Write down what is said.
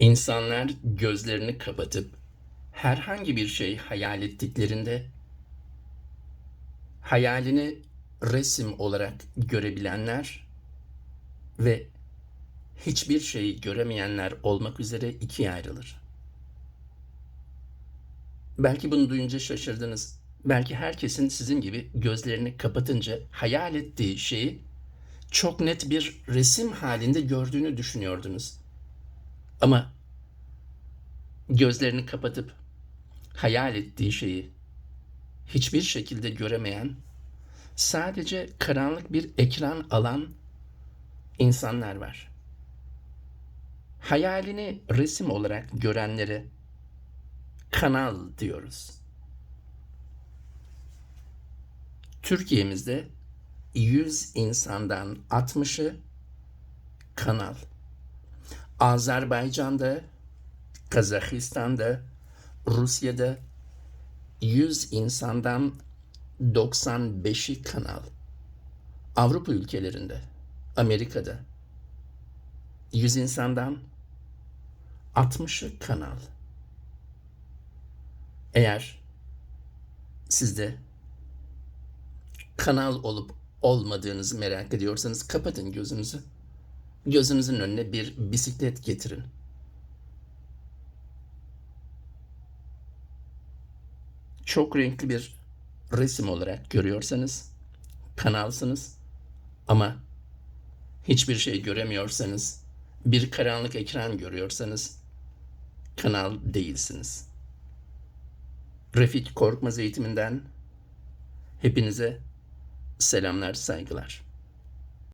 İnsanlar gözlerini kapatıp herhangi bir şey hayal ettiklerinde hayalini resim olarak görebilenler ve hiçbir şeyi göremeyenler olmak üzere ikiye ayrılır. Belki bunu duyunca şaşırdınız. Belki herkesin sizin gibi gözlerini kapatınca hayal ettiği şeyi çok net bir resim halinde gördüğünü düşünüyordunuz. Ama gözlerini kapatıp hayal ettiği şeyi hiçbir şekilde göremeyen, sadece karanlık bir ekran alan insanlar var. Hayalini resim olarak görenlere kanal diyoruz. Türkiye'mizde 100 insandan 60'ı kanal. Azerbaycan'da, Kazakistan'da, Rusya'da 100 insandan 95'i kanal. Avrupa ülkelerinde, Amerika'da 100 insandan 60'ı kanal. Eğer siz de kanal olup olmadığınızı merak ediyorsanız kapatın gözünüzü. Gözünüzün önüne bir bisiklet getirin. Çok renkli bir resim olarak görüyorsanız kanalsınız ama hiçbir şey göremiyorsanız, bir karanlık ekran görüyorsanız kanal değilsiniz. Refik Korkmaz eğitiminden hepinize selamlar, saygılar.